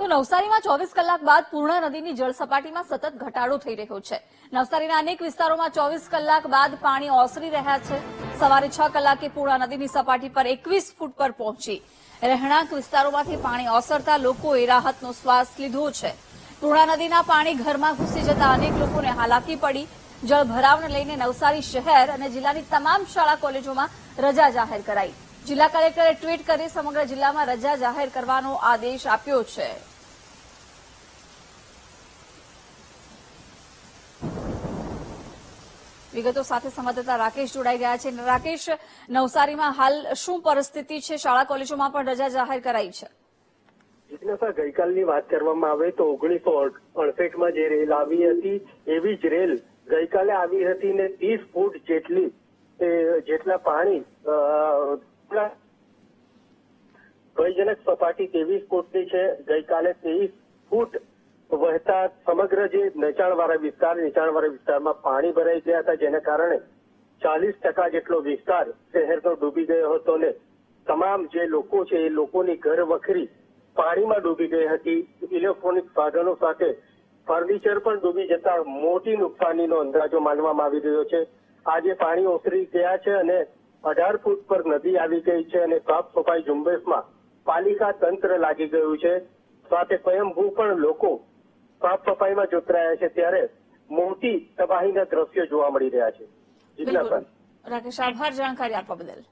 તો નવસારીમાં ચોવીસ કલાક બાદ પૂર્ણા નદીની જળ સપાટીમાં સતત ઘટાડો થઈ રહ્યો છે. નવસારીના અનેક વિસ્તારોમાં ચોવીસ કલાક બાદ પાણી ઓસરી રહ્યા છે. સવારે છ કલાકે પૂર્ણા નદીની સપાટી પર એકવીસ ફૂટ પર પહોંચી. રહેણાંક વિસ્તારોમાંથી પાણી ઓસરતા લોકોએ રાહતનો શ્વાસ લીધો છે. પૂર્ણા નદીના પાણી ઘરમાં ઘૂસી જતા અનેક લોકોને હાલાકી પડી. જળ ભરાવને લઈને નવસારી શહેર અને જિલ્લાની તમામ શાળા કોલેજોમાં રજા જાહેર કરાઈ. જિલ્લા કલેક્ટરે ટ્વીટ કરી સમગ્ર જિલ્લામાં રજા જાહેર કરવાનો આદેશ આપ્યો છે. વિગતો સાથે સંવાદદાતા રાકેશ જોડાઈ ગયા છે. રાકેશ, નવસારીમાં હાલ શું પરિસ્થિતિ છે? શાળા કોલેજોમાં પણ રજા જાહેર કરાઈ છે. ગઈકાલની વાત કરવામાં આવે તો ઓગણીસો અડસઠમાં જે રેલ આવી હતી, એવી જ રેલ ગઈકાલે આવી હતી ને ત્રીસ ફૂટ જેટલી જેટલા પાણી ભયજનક સપાટી ત્રેવીસ ફૂટની છે. ગઈકાલે ત્રેવીસ ફૂટ વહેતા સમગ્ર જે નીચાણવાળા વિસ્તાર, નીચાણવાળા વિસ્તારમાં પાણી ભરાઈ ગયા હતા, જેના કારણે ચાલીસ ટકા જેટલો વિસ્તાર શહેરનો ડૂબી ગયો હતો ને તમામ જે લોકો છે, એ લોકોની ઘર વખરી પાણીમાં ડૂબી ગઈ હતી. ઇલેક્ટ્રોનિક સાધનો સાથે ફર્નિચર પણ ડૂબી જતા મોટી નુકસાનીનો અંદાજો માનવામાં આવી રહ્યો છે. આજે પાણી ઓસરી ગયા છે અને અઢાર ફૂટ પર નદી આવી ગઈ છે અને સાફ સફાઈ ઝુંબેશમાં પાલિકા તંત્ર લાગી ગયું છે. સાથે સ્વયંભૂ પણ લોકો સાફ સફાઈમાં જોતરાયા છે ત્યારે મોટી તબાહીના દ્રશ્યો જોવા મળી રહ્યા છે. રાકેશ, આભાર જાણકારી આપવા બદલ.